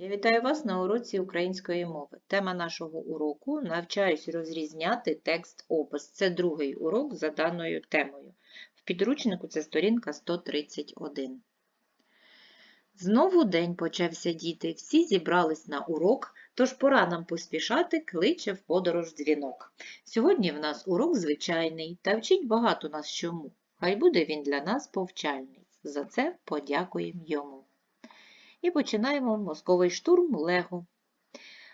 Я вітаю вас на уроці української мови. Тема нашого уроку навчаюсь розрізняти текст опис. Це другий урок за даною темою. В підручнику це сторінка 131. Знову день почався діти. Всі зібрались на урок, тож пора нам поспішати, кличе в подорож дзвінок. Сьогодні в нас урок звичайний, та вчить багато нас чому. Хай буде він для нас повчальний. За це подякуємо йому. І починаємо мозковий штурм Лего.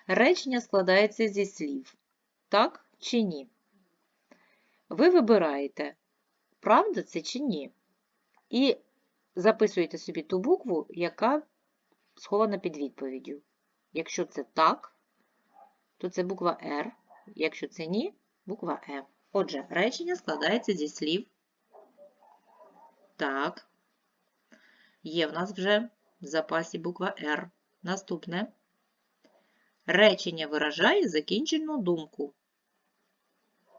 Речення складається зі слів. Так чи ні? Ви вибираєте, правда це чи ні. І записуєте собі ту букву, яка схована під відповіддю. Якщо це так, то це буква R. Якщо це ні, буква Е. Отже, речення складається зі слів. Так. Є в нас вже в запасі буква R. Наступне. Речення виражає закінчену думку.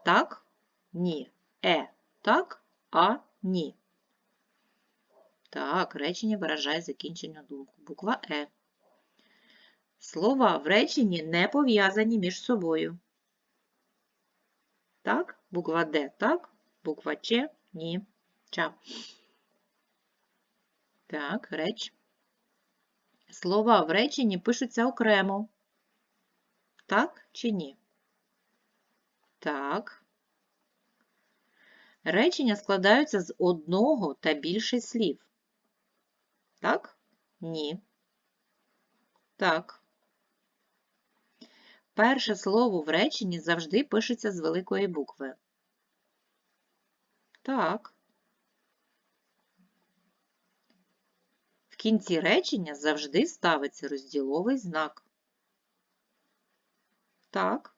Так, ні. Е. Так, а ні. Так, речення виражає закінчену думку. Буква Е. Слова в реченні не пов'язані між собою. Так, буква Д так, буква Ч ні. Ча. Так, реч. Слова в реченні пишуться окремо. Так чи ні? Так. Речення складаються з одного та більше слів. Так? Ні. Так. Перше слово в реченні завжди пишеться з великої букви. Так. В кінці речення завжди ставиться розділовий знак. Так.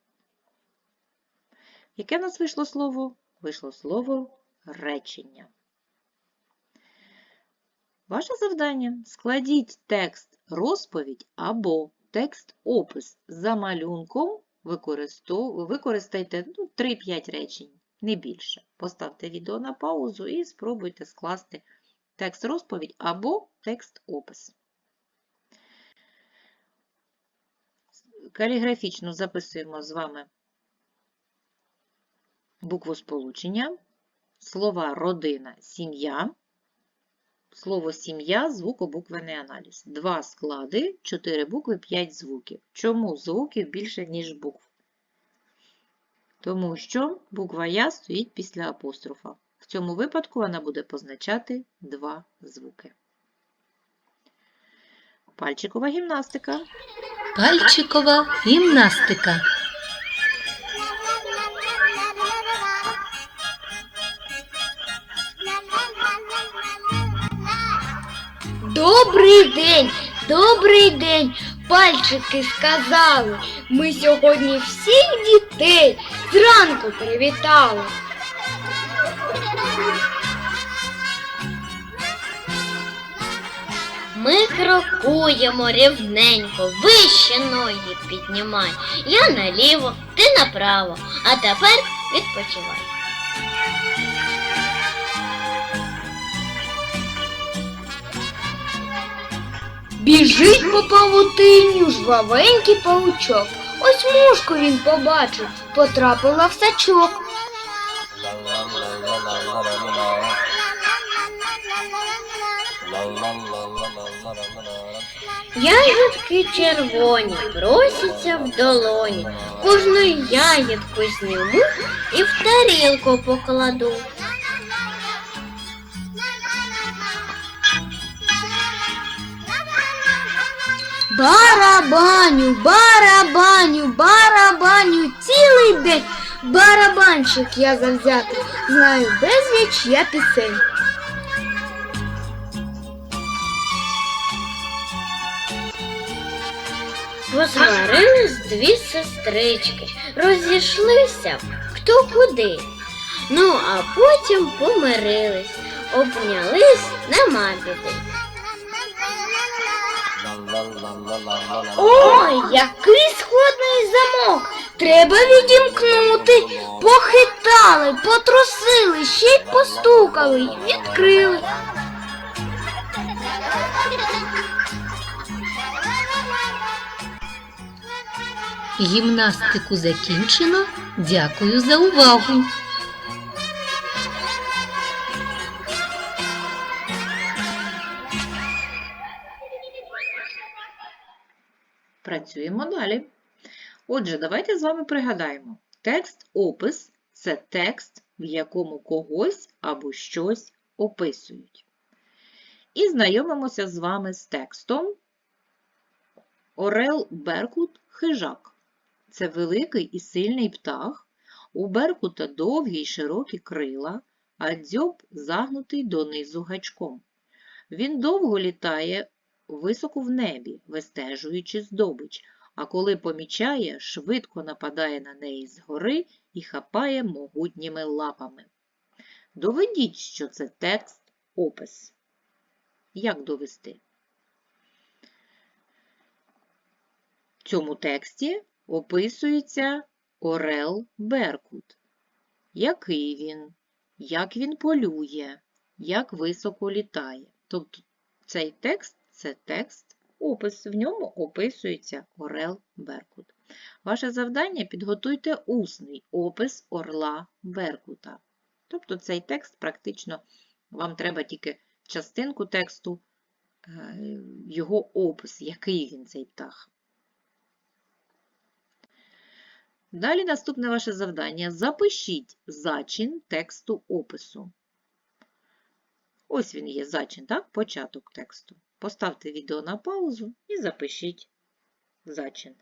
Яке в нас вийшло слово? Вийшло слово речення. Ваше завдання складіть текст розповідь або текст опис за малюнком. Використайте ну, 3-5 речень, не більше. Поставте відео на паузу і спробуйте скласти текст розповідь або текст опис. Каліграфічно записуємо з вами букву сполучення, слова родина, сім'я, слово сім'я, звукобуквений аналіз. Два склади, чотири букви, п'ять звуків. Чому звуків більше, ніж букв? Тому що буква Я стоїть після апострофа. В цьому випадку вона буде позначати два звуки. Пальчикова гімнастика. Пальчикова гімнастика. Добрий день, добрий день, пальчики сказали. Ми сьогодні всіх дітей зранку привітали. Ми крокуємо рівненько, вище ноги піднімай. Я наліво, ти направо, а тепер відпочивай. Біжить по павутиню жвавенький паучок. Ось мушку він побачив, потрапила в сачок. Ягідки червоні просяться в долоні. Кожну ягідку зніму і в тарілку покладу. Барабаню, барабаню, барабаню цілий день. Барабанщик я завзятий, знаю безліч я пісень. Посварились дві сестрички, розійшлися хто куди. Ну, а потім помирились, обнялись нема біди. Ой, який складний замок! Треба відімкнути. Похитали, потрусили, ще й постукали відкрили. Гімнастику закінчено. Дякую за увагу! Працюємо далі. Отже, давайте з вами пригадаємо. Текст-опис це текст, в якому когось або щось описують. І знайомимося з вами з текстом Орел Беркут хижак. Це великий і сильний птах. У Беркута довгі й широкі крила, а дзьоб загнутий донизу гачком. Він довго літає високо в небі, вистежуючи здобич, а коли помічає, швидко нападає на неї згори і хапає могутніми лапами. Доведіть, що це текст опис. Як довести? В цьому тексті описується Орел Беркут. Який він, як він полює, як високо літає. Тобто цей текст це текст опис. В ньому описується Орел Беркут. Ваше завдання підготуйте усний опис орла Беркута. Тобто цей текст практично вам треба тільки частинку тексту, е, його опис, який він цей птах. Далі наступне ваше завдання. Запишіть зачин тексту опису. Ось він є зачин, так? Початок тексту. Поставте відео на паузу і запишіть зачин.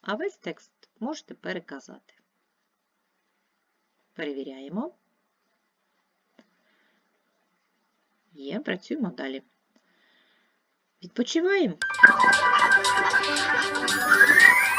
А весь текст можете переказати. Перевіряємо. Є, працюємо далі. Відпочиваємо.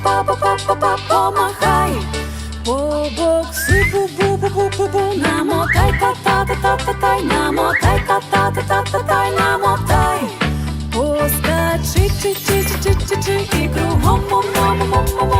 помахай, помахай. Побокси, бу-бу-бу-бу-бу, намотай, та-та-та-та-та-тай, намотай, та-та-та-та-та-тай, намотай. Поскачи, чи-чи-чи-чи-чи-чи, і кругом, мом-мом-мом-мом,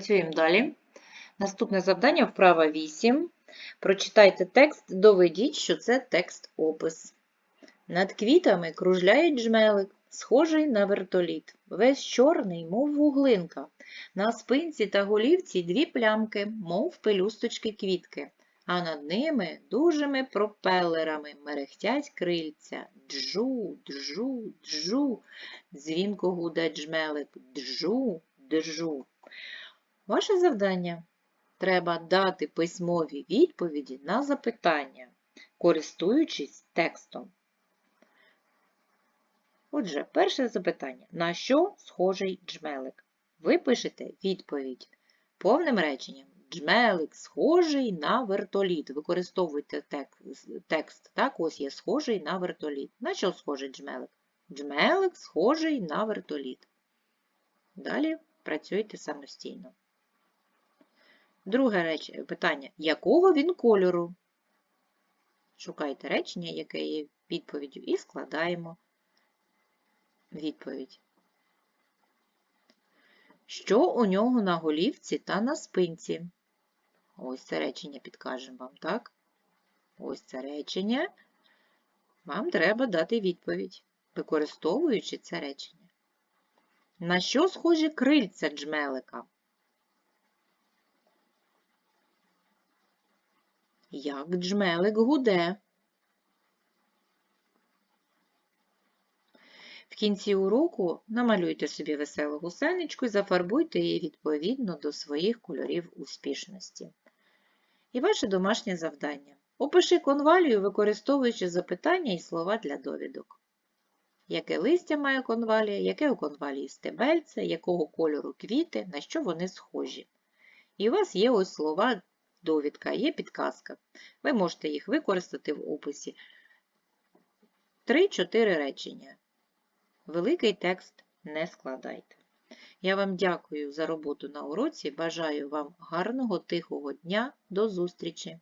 Працюємо далі. Наступне завдання вправа 8. Прочитайте текст, доведіть, що це текст-опис. Над квітами кружляє джмелик, схожий на вертоліт, весь чорний, мов вуглинка. На спинці та голівці дві плямки, мов пелюсточки квітки, а над ними дужими пропелерами мерехтять крильця. Джу, джу, джу. Дзвінко гуде джмелик. Джу, джу. Ваше завдання треба дати письмові відповіді на запитання, користуючись текстом. Отже, перше запитання. На що схожий джмелик? Ви пишете відповідь повним реченням. Джмелик схожий на вертоліт. Використовуйте текст. Так, ось є схожий на вертоліт. На що схожий джмелик? Джмелик схожий на вертоліт. Далі працюйте самостійно. Друге реч... питання. Якого він кольору? Шукайте речення, яке є відповіддю, і складаємо відповідь. Що у нього на голівці та на спинці? Ось це речення підкажемо вам, так? Ось це речення. Вам треба дати відповідь, використовуючи це речення. На що схожі крильця джмелика? Як джмелик гуде? В кінці уроку намалюйте собі веселу гусеничку і зафарбуйте її відповідно до своїх кольорів успішності. І ваше домашнє завдання. Опиши конвалію, використовуючи запитання і слова для довідок. Яке листя має конвалія, яке у конвалії стебельце, якого кольору квіти, на що вони схожі. І у вас є ось слова довідка, є підказка. Ви можете їх використати в описі. 3-4 речення. Великий текст не складайте. Я вам дякую за роботу на уроці. Бажаю вам гарного тихого дня. До зустрічі!